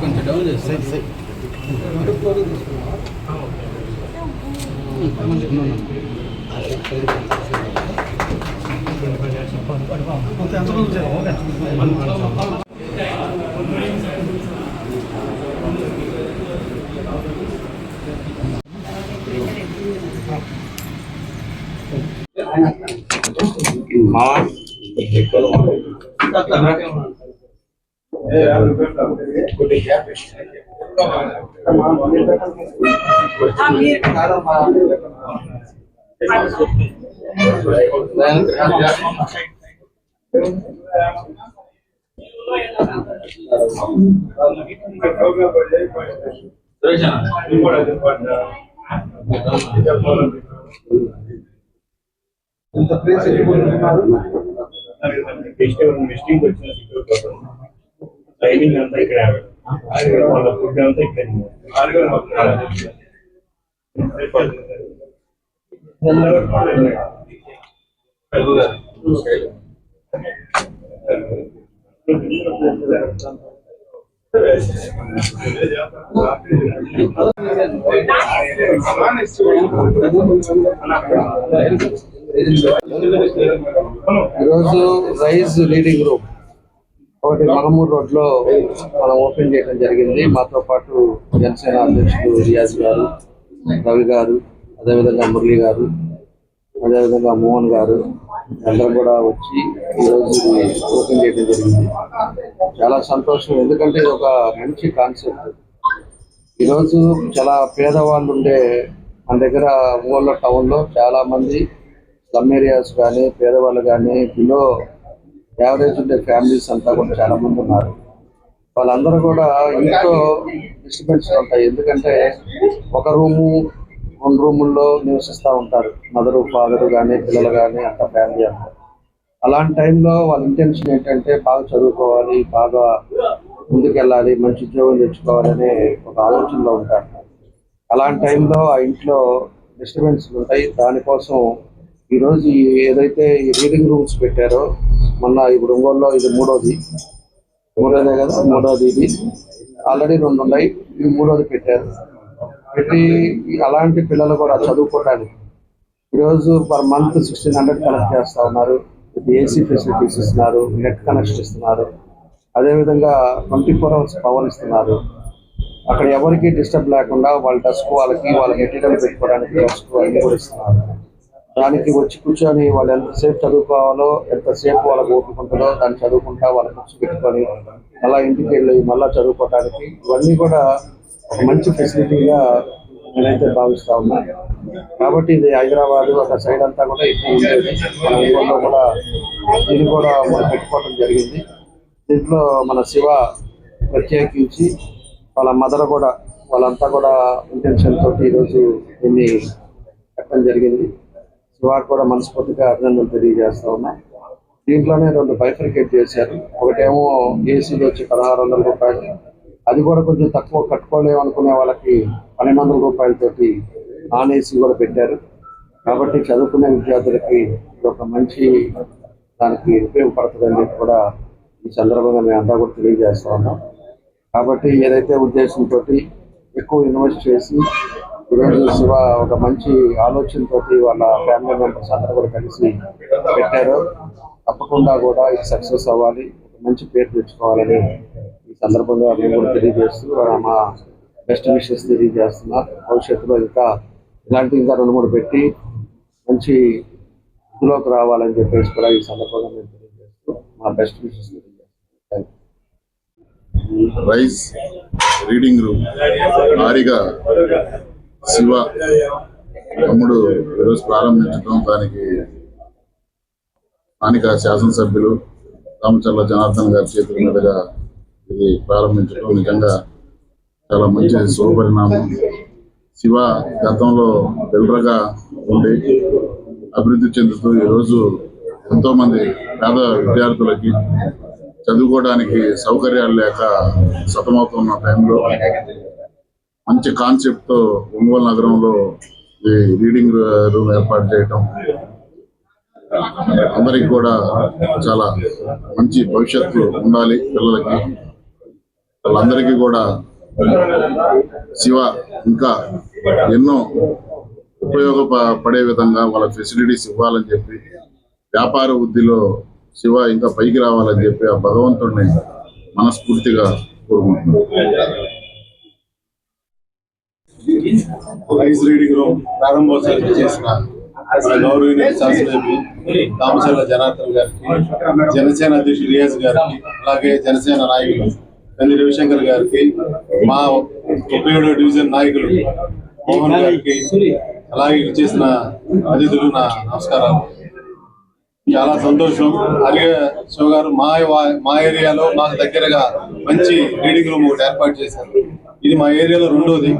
కొంచెం డౌన్ చేస్తే ఇంత ప్లేస్ మిస్టింగ్ వచ్చిన టైమింగ్ అంతా ఇక్కడ వాళ్ళ ఫుడ్ అంతా ఇక్కడ ఈరోజు రైజ్ లీడింగ్ గ్రూప్. ఒకటి మహమూర్ రోడ్లో మనం ఓపెన్ చేయడం జరిగింది. మాతో పాటు జనసేన అధ్యక్షుడు రియాజ్ గారు రవి గారు అదేవిధంగా మురళి గారు అదేవిధంగా మోహన్ గారు అందరం కూడా వచ్చి ఈరోజు ఓపెన్ చేయడం జరిగింది. చాలా సంతోషం. ఎందుకంటే ఇది ఒక మంచి కాన్సెప్ట్. ఈరోజు చాలా పేదవాళ్ళు ఉండే మన దగ్గర మూల టౌన్లో చాలా మంది స్లమ్ ఏరియాస్ కానీ పేదవాళ్ళు కానీ బిలో యావరేజ్ ఉండే ఫ్యామిలీస్ అంతా కూడా చాలా మంది ఉన్నారు. వాళ్ళందరూ కూడా ఇంట్లో డిస్టర్బెన్స్ ఉంటాయి. ఎందుకంటే ఒక రూము రెండు రూముల్లో నివసిస్తూ ఉంటారు. మదరు ఫాదర్ కానీ పిల్లలు కానీ అంత ఫ్యామిలీ అంతా. అలాంటి టైంలో వాళ్ళ ఇంటెన్షన్ ఏంటంటే బాగా చదువుకోవాలి బాగా ముందుకెళ్ళాలి మంచి ఉద్యోగం తెచ్చుకోవాలనే ఒక ఆలోచనలో ఉంటారు. అలాంటి టైంలో ఆ ఇంట్లో డిస్టర్బెన్స్ ఉంటాయి. దానికోసం ఈరోజు ఏదైతే ఈ రీడింగ్ రూమ్స్ పెట్టారో మొన్న ఇప్పుడు ఒంగోలులో ఇది మూడోది. మూడోదే కదా? మూడోది ఇది. ఆల్రెడీ రెండు ఉన్నాయి. ఇది మూడోది పెట్టారు. పెట్టి అలాంటి పిల్లలు కూడా చదువుకోవడానికి. ఈరోజు per month sixteen hundred collect చేస్తా ఉన్నారు. ఏసీ ఫెసిలిటీస్ ఇస్తున్నారు. నెట్ కనెక్షన్ ఇస్తున్నారు. అదేవిధంగా ట్వంటీ ఫోర్ అవర్స్ పవర్ ఇస్తున్నారు. అక్కడ ఎవరికి డిస్టర్బ్ లేకుండా వాళ్ళ డస్క్ వాళ్ళకి వాళ్ళ మెటీరియల్ పెట్టుకోవడానికి డస్క్ అన్ని కూడా ఇస్తున్నారు. దానికి వచ్చి కూర్చొని వాళ్ళు ఎంతసేపు చదువుకోవాలో ఎంతసేపు వాళ్ళకి ఓపిక ఉంటుందో దాన్ని చదువుకుంటా వాళ్ళ బుక్స్ పెట్టుకొని మళ్ళీ ఇంటికి వెళ్ళి మళ్ళీ చదువుకోవడానికి ఇవన్నీ కూడా ఒక మంచి ఫెసిలిటీగా నేనైతే భావిస్తా ఉన్నాను కాబట్టి ఇది హైదరాబాద్ ఒక సైడ్ అంతా కూడా ఎక్కువ ఉండేది. మన ఊళ్ళో కూడా దీన్ని కూడా మనం పెట్టుకోవడం జరిగింది. దీంట్లో మన శివ ప్రత్యేకించి వాళ్ళ మదర్ కూడా వాళ్ళంతా కూడా ఇంటెన్షన్ తోటి ఈరోజు దీన్ని పెట్టడం జరిగింది. వారు కూడా మనస్ఫూర్తిగా అభినందనలు తెలియజేస్తా ఉన్నాం. దీంట్లోనే రెండు బైఫర్కేట్ చేశారు. ఒకటేమో ఏసీలో వచ్చి పదహారు వందల రూపాయలు. అది కూడా కొంచెం తక్కువ కట్టుకోలేము అనుకునే వాళ్ళకి పన్నెండు వందల రూపాయలతోటి నాన్ ఏసీ కూడా పెట్టారు. కాబట్టి చదువుకునే విద్యార్థులకి ఇది ఒక మంచి దానికి ఉపయోగపడుతుందని చెప్పి కూడా ఈ సందర్భంగా మేము అంతా కూడా తెలియజేస్తా ఉన్నాం. కాబట్టి ఏదైతే ఉద్దేశంతో ఎక్కువ ఇన్వెస్ట్ చేసి ఈరోజు శివ ఒక మంచి ఆలోచనతో వాళ్ళ ఫ్యామిలీ మెంబర్స్ అందరూ కూడా కలిసి పెట్టారు. తప్పకుండా కూడా ఇది సక్సెస్ అవ్వాలి. ఒక మంచి పేరు తెచ్చుకోవాలని ఈ సందర్భంగా మేము కూడా తెలియజేస్తూ మా బెస్ట్ విషెస్ తెలియజేస్తున్నా. భవిష్యత్తులో ఇంకా ఇలాంటి ఇంకా రెండు మూడు పెట్టి మంచి ఇదిలోకి రావాలని చెప్పేసి కూడా ఈ సందర్భంగా మేము తెలియజేస్తూ మా బెస్ట్ విషెస్ తెలియజేస్తున్నాం. Rice reading room. భారీగా శివ తమ్ముడు ఈరోజు ప్రారంభించడం దానికి స్థానిక శాసనసభ్యులు రామచర్ల జనార్దన్ గారి చేతుల మీదుగా ఇది ప్రారంభించడం నిజంగా చాలా మంచి శుభపరిణామం. శివ గతంలో బిల్డర్గా ఉండి అభివృద్ధి చెందుతూ ఈరోజు ఎంతో మంది పేద విద్యార్థులకి చదువుకోవడానికి సౌకర్యాలు లేక సతమవుతున్న టైంలో మంచి కాన్సెప్ట్తో ఒంగోలు నగరంలో ఈ రీడింగ్ రూమ్ ఏర్పాటు చేయటం అందరికి కూడా చాలా మంచి భవిష్యత్తు ఉండాలి పిల్లలకి. వాళ్ళందరికీ కూడా శివ ఇంకా ఎన్నో ఉపయోగపడే విధంగా వాళ్ళ ఫెసిలిటీస్ ఇవ్వాలని చెప్పి వ్యాపార వృద్ధిలో శివ ఇంకా పైకి రావాలని చెప్పి ఆ భగవంతుడిని మనస్ఫూర్తిగా కోరుకుంటున్నాను. రైస్ రీడింగ్ రూమ్ ప్రారంభోత్సవం చేసిన మన గౌరవనీయ శాసనసభ్యులు దామచర్ల జనార్దన్ గారికి జనసేన అధ్యక్షుడు రియాజ్ గారికి అలాగే జనసేన నాయకులు కంది రవిశంకర్ గారికి మా ముప్పై ఏడో డివిజన్ నాయకులు మోహన్ గారికి అలాగే చేసిన అతిథులు నా నమస్కారాలు. చాలా సంతోషం. అలాగే శివ గారు మా మా ఏరియాలో మాకు దగ్గరగా మంచి రీడింగ్ రూమ్ ఒకటి ఏర్పాటు చేశారు. ఇది మా ఏరియాలో రెండోది.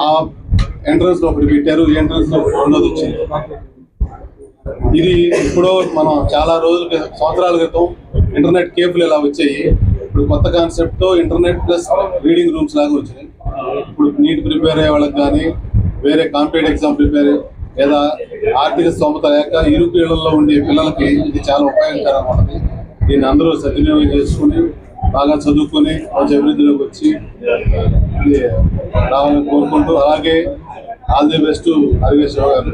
ఆ ఎంట్రన్స్లో ఒకటి పెట్టారు ఈ ఎంట్రన్స్లో రెండోది వచ్చింది. ఇది ఇప్పుడు మనం చాలా రోజుల సంవత్సరాల క్రితం ఇంటర్నెట్ కేబుల్ ఇలా వచ్చాయి. ఇప్పుడు కొత్త కాన్సెప్ట్తో ఇంటర్నెట్ ప్లస్ రీడింగ్ రూమ్స్ లాగా వచ్చినాయి. ఇప్పుడు నీట్ ప్రిపేర్ అయ్యే వాళ్ళకి కానీ వేరే కాంపిటేటివ్ ఎగ్జామ్ ప్రిపేర్ లేదా ఆర్థిక స్తోమత లేక ఇరుకు ఇళ్ళలో ఉండే పిల్లలకి ఇది చాలా ఉపయోగకరంగా ఉంటుంది దీన్ని అందరూ సద్వినియోగం చేసుకుని బాగా చదువుకొని మంచి అభివృద్ధిలోకి వచ్చి ఇది రావాలని కోరుకుంటూ అలాగే ఆల్ ది బెస్ట్ హరివేశ్వర గారు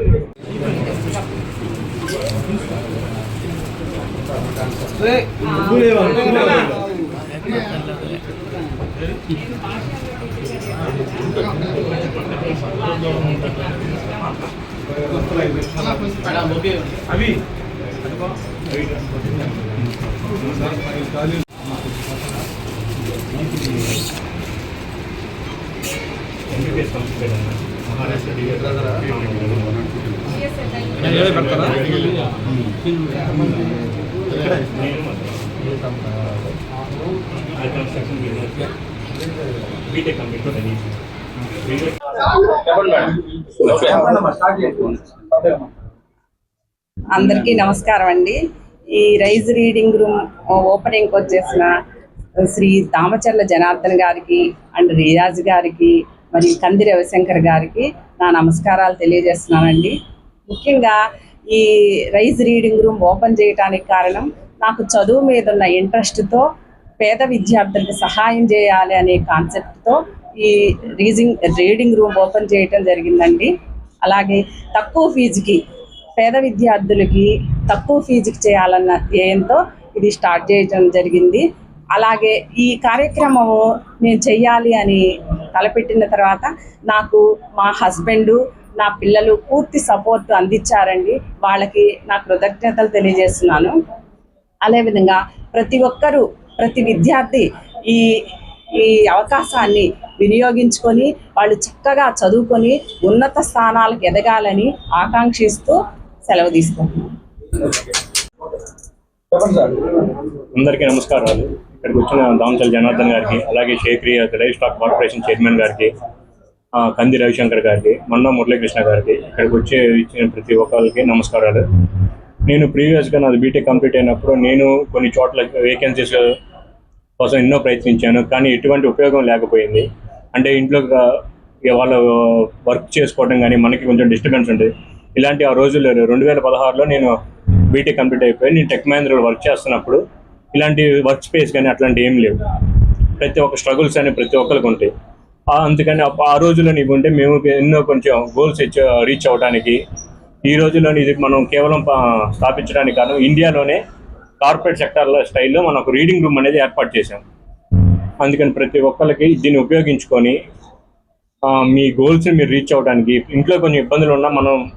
ఎంబీబీఎస్ కంప్లీట్ అయింది మహారాష్ట్ర బీటెక్ అందరికీ నమస్కారం అండి. ఈ రైజ్ రీడింగ్ రూమ్ ఓపెనింగ్ వచ్చేసిన శ్రీ దామచర్ల జనార్దన్ గారికి అండ్ రియాజ్ గారికి మరియు కంది రవిశంకర్ గారికి నా నమస్కారాలు తెలియజేస్తున్నానండి. ముఖ్యంగా ఈ రైజ్ రీడింగ్ రూమ్ ఓపెన్ చేయడానికి కారణం నాకు చదువు మీద ఉన్న ఇంట్రెస్ట్తో పేద విద్యార్థులకు సహాయం చేయాలి అనే కాన్సెప్ట్తో ఈ రీజింగ్ రీడింగ్ రూమ్ ఓపెన్ చేయటం జరిగిందండి. అలాగే తక్కువ ఫీజుకి పేద విద్యార్థులకి తక్కువ ఫీజుకి చేయాలన్న ధ్యేయంతో ఇది స్టార్ట్ చేయడం జరిగింది. అలాగే ఈ కార్యక్రమము నేను చెయ్యాలి అని తలపెట్టిన తర్వాత నాకు మా హస్బెండు నా పిల్లలు పూర్తి సపోర్ట్ అందించారండి. వాళ్ళకి నా కృతజ్ఞతలు తెలియజేస్తున్నాను. అదేవిధంగా ప్రతి ఒక్కరూ ప్రతి విద్యార్థి ఈ ఈ అవకాశాన్ని వినియోగించుకొని వాళ్ళు చక్కగా చదువుకొని ఉన్నత స్థానాలకు ఎదగాలని ఆకాంక్షిస్తూ సెలవు తీసుకుంటున్నాను. అందరికీ నమస్కారాలు. ఇక్కడికి వచ్చిన దామచల్ జనార్దన్ గారికి అలాగే షేక్రి రైస్ స్టాక్ కార్పొరేషన్ చైర్మన్ గారికి కంది రవిశంకర్ గారికి మొన్న మురళీకృష్ణ గారికి ఇక్కడికి వచ్చే ఇచ్చిన ప్రతి ఒక్కరికి నమస్కారాలు. నేను ప్రీవియస్గా నాది బీటెక్ కంప్లీట్ అయినప్పుడు నేను కొన్ని చోట్ల వేకెన్సీస్ కోసం ఎన్నో ప్రయత్నించాను కానీ ఎటువంటి ఉపయోగం లేకపోయింది. అంటే ఇంట్లో ఇక వాళ్ళు వర్క్ చేసుకోవడం కానీ మనకి కొంచెం డిస్టర్బెన్స్ ఉంటుంది ఇలాంటి ఆ రోజుల్లో రెండు వేల పదహారులో నేను బీటెక్ కంప్లీట్ అయిపోయి నేను టెక్ మహేంద్రలో వర్క్ చేస్తున్నప్పుడు ఇలాంటి వర్క్ స్పేస్ కానీ అట్లాంటి ఏం లేవు. ప్రతి ఒక్క స్ట్రగుల్స్ అని ప్రతి ఒక్కరికి ఉంటాయి. అందుకని ఆ- రోజుల్లో నీకు ఉంటే మేము ఎన్నో కొంచెం గోల్స్ రీచ్ అవ్వడానికి ఈ రోజుల్లో ఇది మనం కేవలం స్థాపించడానికి కారణం ఇండియాలోనే కార్పొరేట్ సెక్టార్ల స్టైల్లో మనం ఒక రీడింగ్ రూమ్ అనేది ఏర్పాటు చేసాం అందుకని ప్రతి ఒక్కరికి దీన్ని ఉపయోగించుకొని మీ గోల్స్ని మీరు రీచ్ అవ్వడానికి ఇంట్లో కొంచెం ఇబ్బందులు ఉన్నా మనం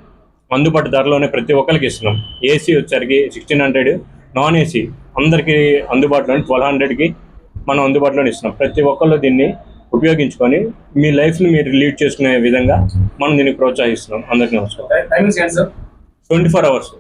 అందుబాటు ధరలోనే ప్రతి ఒక్కరికి ఇస్తున్నాం. ఏసీ వచ్చేసరికి సిక్స్టీన్ హండ్రెడ్ నాన్ ఏసీ అందరికీ అందుబాటులో ట్వెల్వ్ హండ్రెడ్కి మనం అందుబాటులో ఇస్తున్నాం. ప్రతి ఒక్కళ్ళు దీన్ని ఉపయోగించుకొని మీ లైఫ్ని మీరు లీడ్ చేసుకునే విధంగా మనం దీన్ని ప్రోత్సహిస్తున్నాం. అందరికీ నమస్కారం. Twenty four hours.